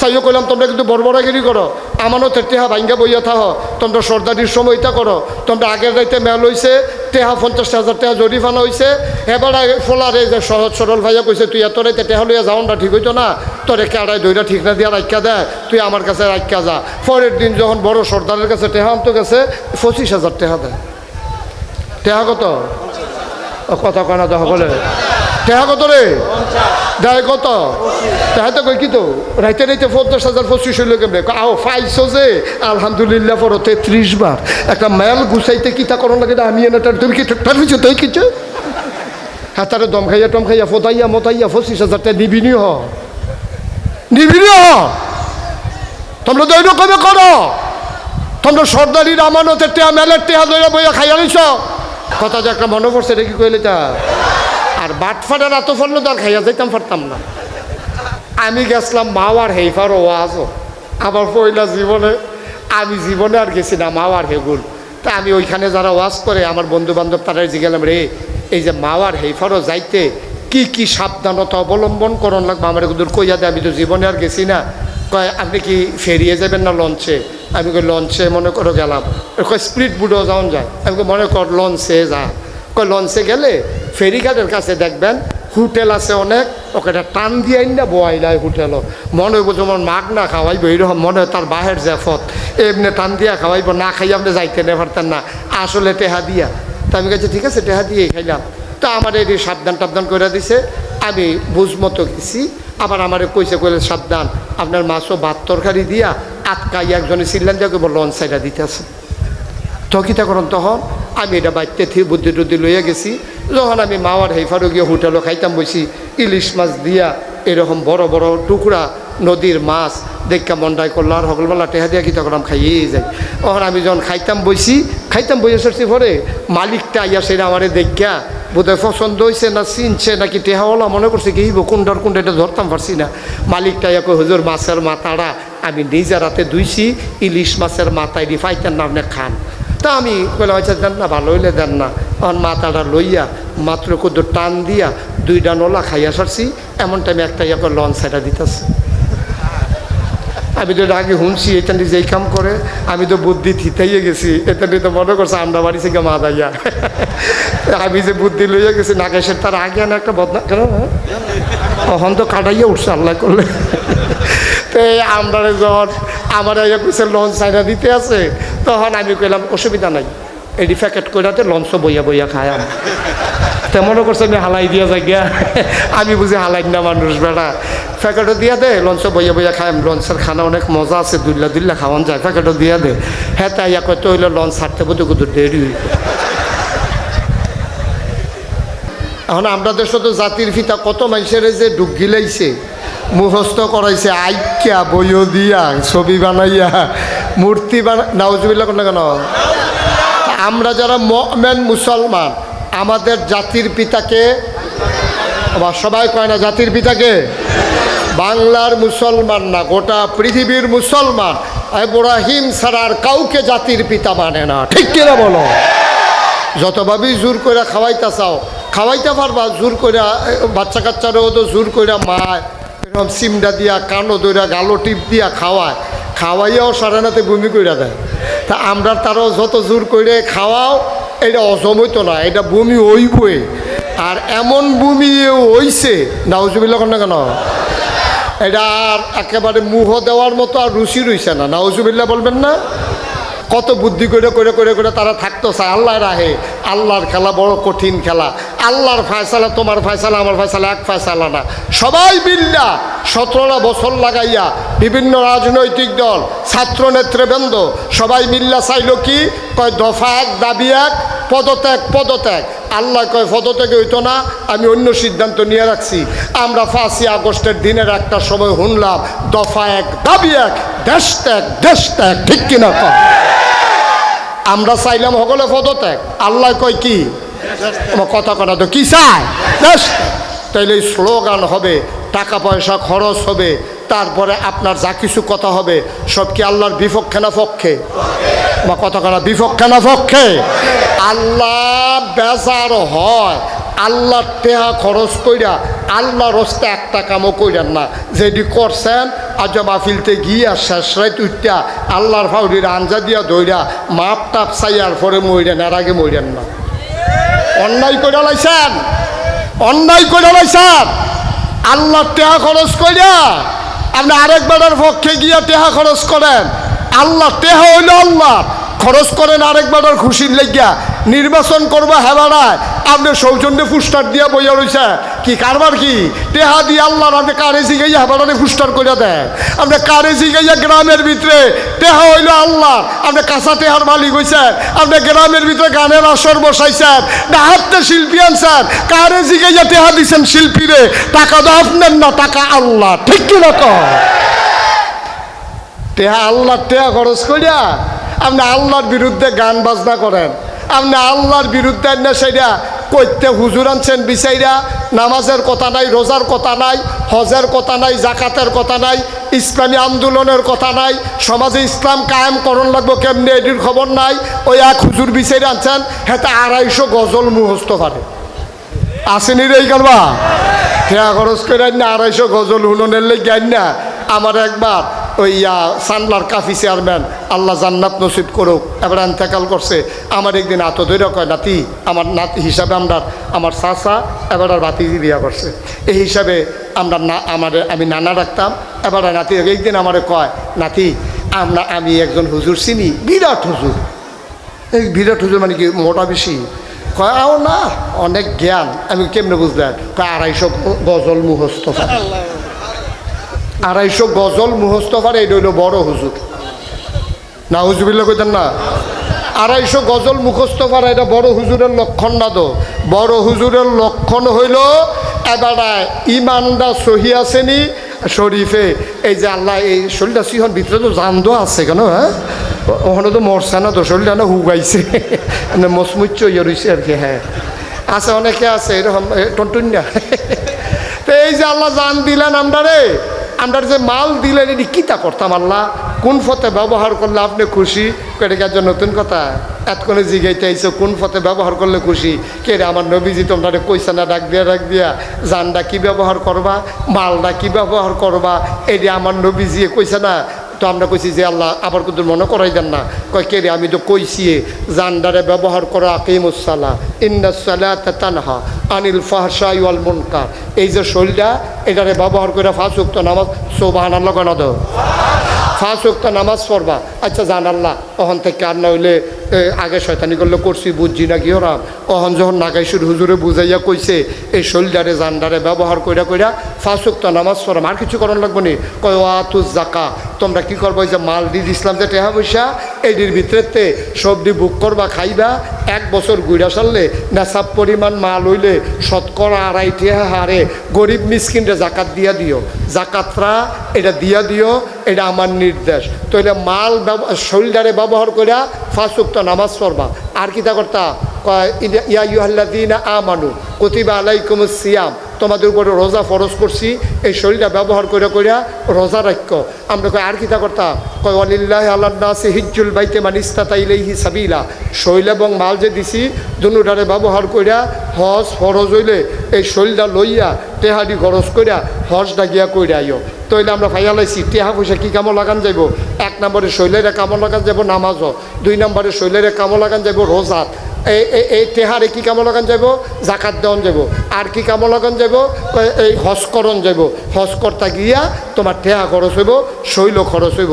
সাইও কইলাম, তোমরা কিন্তু বড়বড়াগিরি করো। আমানতের টেহা ভাঙ্গা বইয়া থাহ। তোমরা সর্দারির সময়টা করো। তোমরা আগের রাইতে মেল হইছে, টেহা পঞ্চাশ হাজার টাকা জরিফানা হইছে। এবার ফোলারে যে সহজ সরল ভাইয়া কইছে, তুই এত রাইতে টেহা লইয়া যাও না, ঠিক হইতো না। তোরে কেড়াই দইটা ঠিক না দিয়া রাখা দেয় তুই আমার কাছে রাখা যা। পরের দিন যখন বড় সর্দারের কাছে টেহা আনতো গেছে, পঁচিশ হাজার টেহা দেয়। টেহা কত? কথা কয় না তো সকলে। টেহা কত রে? দেয় কত? তাহা তো কই কি তো? রাইতে রাইতে পঞ্চাশ হাজার পঁচিশ হইল কেমনে? আও ফাইছো যে? আলহামদুলিল্লাহ পর তেত্রিশ বার। একটা মেল গুছাইতে কি তা করণ লাগে না, আমি এনে তুমি কি তার পিছু তুই কিছু হ্যাঁ তারে দম খাইয়া টম খাইয়া ফোতাইয়া মতাইয়া পঁচিশ হাজার টাকা নিবিনি হ নিবিনি হ তোমরা তো এইরকমে করো? তোমরা সর্দারির আমানতের টেহা মেলের টেহা দইয়া বইয়া খাইয়া নিছ কথা যে একটা মনে পড়ছে, এটা কি কইলে তা? আর বাটফাটার এত ফললো তো আর খাইয়া যাইতাম পারতাম না। আমি গেছিলাম মাওয়ার হেইফার ওয়াজও। আমার পয়লা জীবনে, আমি জীবনে আর গেছি না মাওয়ার হেগুল তা আমি ওইখানে যারা ওয়াজ করে, আমার বন্ধু বান্ধব তারাই জিগেলাম, রে, এই যে মাওয়ার হেইফারও যাইতে কি কি সাবধানতা অবলম্বন করণ লাগবে? আমার দূর কইয়া দে, আমি তো জীবনে আর গেছি না। কয়, আপনি কি ফেরিয়ে যাবেন না লঞ্চে? আমি কই, লঞ্চে মনে করো গেলাম। কয়, স্পিড বুডও যাওন যায়। আমি মনে কর, লঞ্চে যা। কয়, লঞ্চে গেলে ফেরিঘাটের কাছে দেখবেন, হোটেল আছে অনেক ওকে টান দিয়ে না বোয়াইলাই হোটেল। মনে হইব যেমন মাগ না খাওয়াইব, এইরকম মনে হয় তার বাহের জেফত এমনি টান দিয়া খাওয়াইব, না খাই আপনি যাইতে নে পারতেন না। আসলে টেহা দিয়া। তা আমি কাছে ঠিক আছে, টেহা দিয়ে খাইলাম। তা আমার এই সাবধান টাবধান করে দিছে, আমি বুঝ মতো গেছি। আবার আমার কইছে, কইলে সাবধান, আপনার মাছও ভাত তরকারি দিয়া আটকাই একজনে চিল্লান কেবল লঞ্চ সাইডা থকিতা করন তখন, আমি এটা বাইতে থি বুদ্ধি টুদ্ধি লইয়া গেছি। যখন আমি মাওয়ার হেফারও গিয়ে হোটেলও খাইতাম বসি ইলিশ মাছ দিয়া এরকম বড় বড় টুকরা নদীর মাছ দেখা মন্ডাই করল আর সকলবেলা টেহা দিয়া কিতা খাইয়েই যাই। তখন আমি যখন খাইতাম বসি খাইতাম বইয়া সরছি পরে মালিকটা আইয়া সেটা আমারে দেখা বোধহয় পছন্দ হয়েছে না চিনছে নাকি টেহাওয়ালা মনে করছে কি কোনটার কোনটা এটা ধরতাম পারছি না। মালিকটা ইয়া কই হুজুর, মাছের মাথাটা আমি নিজে রাতে ধুইছি, ইলিশ মাছের মাথায় না আপনি খান। তা আমি বলে আচ্ছা দেন না, ভালো হইলে দেন না। তখন মাথাটা লইয়া মাত্র কুদ্দুর টান দিয়া দুইটা নলা খাইয়া সারছি, এমন টাইমে একটা ইয়া করে লঞ্চ এটা দিতেছে। আমি তো আগে শুনছি, এটা যেই কাম করে, আমি তো বুদ্ধি থিতাইয়ে গেছি, এটা নিয়ে তো মনে করছে আমরা বাড়ি থেকে মা দাইয়া আমি যে বুদ্ধি লইয়া গেছি, নাগেশের তার আগে আনা একটা বদনা কেন? তখন তো কাটাইয়া উঠছে, আল্লাহ করলে। তো এই আমরা যখন আমার লঞ্চ চাইনা দিতে আছে, তখন আমি কইলাম, অসুবিধা নাই। এডি প্যাকেট কইরাতে লঞ্চ বইয়া বইয়া খায় আমি তে মনে করছে আমি হালাই দিয়া যাই গিয়া আমি বুঝি হালাই না মানুষ বেড়া প্যাকেটও দিয়া দে, লঞ্চ বইয়া বইয়া খাই লঞ্চের খানা অনেক মজা আছে দুল্লা দুল্লা খাওয়ান যায়। প্যাকেটও দিয়া দে। হ্যাঁ তাই ইয়া কত হইলে লঞ্চ ছাড়তে বুঝতে কত দেরি এখন আমরা দেশ তো জাতির ফিতা কত মানুষের যে ডুব গিলাইছে, মুখস্থ করাইছে আইক্যা বইও দিয়া, ছবি বানাইয়া মূর্তি বানা নাউজুবিল্লা কোন কেন আমরা যারা মেন মুসলমান, আমাদের জাতির পিতাকে, আবার সবাই কয় না, জাতির পিতাকে? বাংলার মুসলমান না, গোটা পৃথিবীর মুসলমান। ইব্রাহিম ছাড়া আর কাউকে জাতির পিতা মানে না। ঠিক কিনা বলো? যতভাবেই জোর করে খাওয়াইতে চাও, খাওয়াইতে পারবা, জোর করে বাচ্চা কাচ্চারও তো জোর করে মা এরকম সিমডা দিয়া কানো দইরা গালো টিপ দিয়া খাওয়ায়। খাওয়াইয়াও সারানাতে বমি কইরা দেয়। তা আমরা তারও যত জোর করে খাওয়াও, এটা অসময় তো না, এটা বমি হইবই। আর এমন বমি হইছে নাউজুবিল্লা না কেন? এটা আর একেবারে মুহ দেওয়ার মতো আর রুচি রইছে না নাউজুবিল্লা বলবেন না? কত বুদ্ধি করে করে করে করে তারা থাকতো চায় আল্লাহ রাহে আল্লাহর খেলা বড় কঠিন খেলা। আল্লাহর ফায়সালা, তোমার ফায়সালা, আমার ফায়সালা, এক ফায়সালা না। সবাই মিল্লা সতেরোটা বছর লাগাইয়া বিভিন্ন রাজনৈতিক দল, ছাত্র নেতৃবৃন্দ, সবাই মিল্লা চাইল কি? কয়, দফা এক, দাবি এক, পদত্যাগ পদত্যাগ। আল্লাহ কয়, পদত্যাগ হইতো না, আমি অন্য সিদ্ধান্ত নিয়ে রাখছি। আমরা পাঁচই আগস্টের দিনের একটা সময় শুনলাম, দফা এক, দাবি এক, দেশ ত্যাগ দেশ ত্যাগ, ঠিক কিনা কয়? আমরা চাইলাম সকলে পদত্যাগ। আল্লাহ কয় কি? কথা কথা তো, কি চায়? দেশ তাইলে স্লোগান হবে, টাকা পয়সা খরচ হবে তারপরে আপনার যা কিছু কথা হবে, সব কি আল্লাহর বিপক্ষে না পক্ষে? বা কথা বিপক্ষে না পক্ষে? আল্লাহ বেজার হয়, আল্লাহর টেহা খরচ কইরা আল্লাহ রস্তে একটা কামও কইরেন না। যেটি করছেন, আজ মাহফিলতে গিয়া শেষ রাত উঠটা আল্লাহর ফাউরির আঞ্জা দিয়া দইরা মাপ টাপ চাইয়ার পরে মইরেন, এর আগে মইরেন না। অন্যায় করে লাইছেন? অন্যায় করে লাইছেন? আল্লাহ টেহা খরচ কইরা আপনি আরেক পক্ষে গিয়া টেহা খরচ করেন। আল্লাহ, টেহা হইল আল্লাহ খরচ করেন আরেক খুশির লেগিয়া। নির্বাচন করব হেবাড়ায় আপনি সৌজন্যে পুস্টার দিয়া বইয়া রয়েছে কি কারবার কি? টেহা দিয়ে আল্লাহ আপনি কারে জিগাইয়া হেবাড়ারে ফুস্টার করে দেয়। কারে জিগাইয়া গ্রামের ভিতরে টেহা হইল আল্লাহ আপনি কাঁচা টেহার মালিক হইছেন আপনি গ্রামের ভিতরে গানের আসর বসাইছেন না হাতে শিল্পী আনছেন কারে জিগাইয়া টেহা দিছেন শিল্পীরে। টাকা তো আপনার না, টাকা আল্লাহ। ঠিক কি না তো টেহা আল্লাহ টেহা খরচ করিয়া আপনি আল্লাহর বিরুদ্ধে গান বাজনা করেন। আপনি আল্লাহর বিরুদ্ধে না সেটা কইতে হুজুর আনছেন বিচাইরা, নামাজের কথা নাই, রোজার কথা নাই, হজের কথা নাই, জাকাতের কথা নাই, ইসলামী আন্দোলনের কথা নাই, সমাজে ইসলাম কায়েম করণ লাগবো কেমনি এটির খবর নাই, ওই এক হুজুর বিচাইরা আনছেন, হেতে আড়াইশো গজল মুহস্ত পারে। আসেনি রে কারবা হ্যাঁ খরচ করে না, আড়াইশো গজল হুননের লেগে না। আমার একবার ওই সানলার কাফি চেয়ারম্যান, আল্লাহ জান্নাত নসিব করুক। এবার এন্তেকাল করছে। আমার একদিন আত ধৈর্য কয়, নাতি, আমার নাতি হিসাবে আমরা, আমার চাচা, এবার আর বাতি বিয়া করছে। এই হিসাবে আমরা না, আমার, আমি নানা রাখতাম এবার নাতি একদিন আমারে কয়, নাতি, আমরা, আমি একজন হুজুর চিনি, বিরাট হুজুর। এই বিরাট হুজুর মানে কি, মোটা বেশি? কয়, আও না, অনেক জ্ঞান, আমি কেমনে বুঝলেন কয়, আড়াইশো গজল মুহস্ত। আড়াইশো গজল মুহস্ত পারে এটা হইল বড় হুজুর। না হুজুবিল্লা কইতেন না, আড়াইশো গজল মুখস্থ পারা এটা বড় হুজুরের লক্ষণ না তো? বড় হুজুরের লক্ষণ হইল, এবারে ইমানদা সহি আসেনি শরীফে, এই যে আল্লাহ, এই শরীরটা সিহন ভিতরে তো জানদো আছে কেন হ্যাঁ? ওখানে তো মরছে না তো, শরীরটা না হুগাইছে। মসমুচ্চ ইয়ে রয়েছে আর কি হ্যাঁ। আছে, অনেকে আছে, এরকম টনটুন্যা। তো এই যে আল্লাহ জান দিলেন আমরা রে আমরা যে মাল দিলেন, এটি কিতা করতাম আল্লাহ? কোন ফতে ব্যবহার করলে আপনি খুশি? কেটে জন্য নতুন কথা? এতক্ষণে জিগাইতে আইসো কোন ফতে ব্যবহার করলে খুশি? কে রে, আমার নবীজি তোমরা রে কইছে না, ডাক দিয়া ডাক দিয়া জানটা কি ব্যবহার করবা? মালটা কি ব্যবহার করবা? এটি আমার নবীজিয়ে কইসা না তো আমরা কইছি যে আল্লাহ আবার কিন্তু মনে করাই দেন না। কয়, কে রে, আমি তো কইছি জানডারে ব্যবহার করা আকিমুসাল্লাহ ইন্দাসাল্লাহ তানহা আনিল ফাহসা ওয়াল মুনকার। এই যে শরীরটা, এটারে ব্যবহার করে ফাঁস উক্ত নামাজ সোবাহান আল্লাহ কেন দাও ফাঁস নামাজ পড়বা। আচ্ছা জান আল্লাহ ওখান থেকে আর না হইলে আগে শয়তানি করলে করছি, বুঝছি না কি ওরা? ওহন যখন নাগাইশুর হুজুরে বুঝাইয়া কইছে, এই শরীরটারে জানডারে ব্যবহার কইরা কইরা ফাঁস উক্ত নামাজ পড়াম আর কিছু করার লাগবো নি? কয় ওয়াতু জাকা তোমরা কি করব? যে মাল দি দিছিলাম যে টেহা পয়সা, এটির ভিতরেতে সবজি বুক করবা, খাইবা, এক বছর গুইরা সারলে নেশাব পরিমাণ মাল হইলে শতকরা আড়াই টেহা হারে গরিব মিসকিনরে জাকাত দিয়া দিও। জাকাতরা এটা দিয়া দিও, এটা আমার নির্দেশ। তো এটা মাল ব্যব- শরীরটারে ব্যবহার করিয়া ফাঁসুক্ত নামাজ পড়বা। আর কিতা করতা? কয় ইদা- ইয়া ইউহাল্লাদিনা আমানু, কতিবা আলাইকুম সিয়াম। তোমাদের উপরে রোজা ফরজ করছি, এই শরীরটা ব্যবহার করে করিয়া রোজা রাখ্য আমরা কই, আর কিতা করতা? কয় অলিল্লাহ আল্লাহ সে হিজ্জুল বাইতে মানিস্তা তাইলেহি সাবিলা। শৈল এবং মাল যে দিছি দুটারে ব্যবহার করিয়া হজ ফরজ হইলে এই শরীরটা লইয়া, টেহাডি খরচ করিয়া হজটা গিয়া কইরা আইও। তইলে আমরা ফাইয়ালাইছি টেহা পয়সা কী কামো লাগান যাইব? এক নম্বরে শৈলেরে কামো লাগান যাব নামাজও, দুই নম্বরে শৈলেরে কামো লাগান যাব রোজাত এই তেহারে কি কামো লাগান যাব জাকাত দেওয়ান যাব আর কি কামো লাগান যাব এই হজ করণ যাব হজ করতা গিয়া তোমার টেহা খরচ হইব, শৈল খরচ হইব।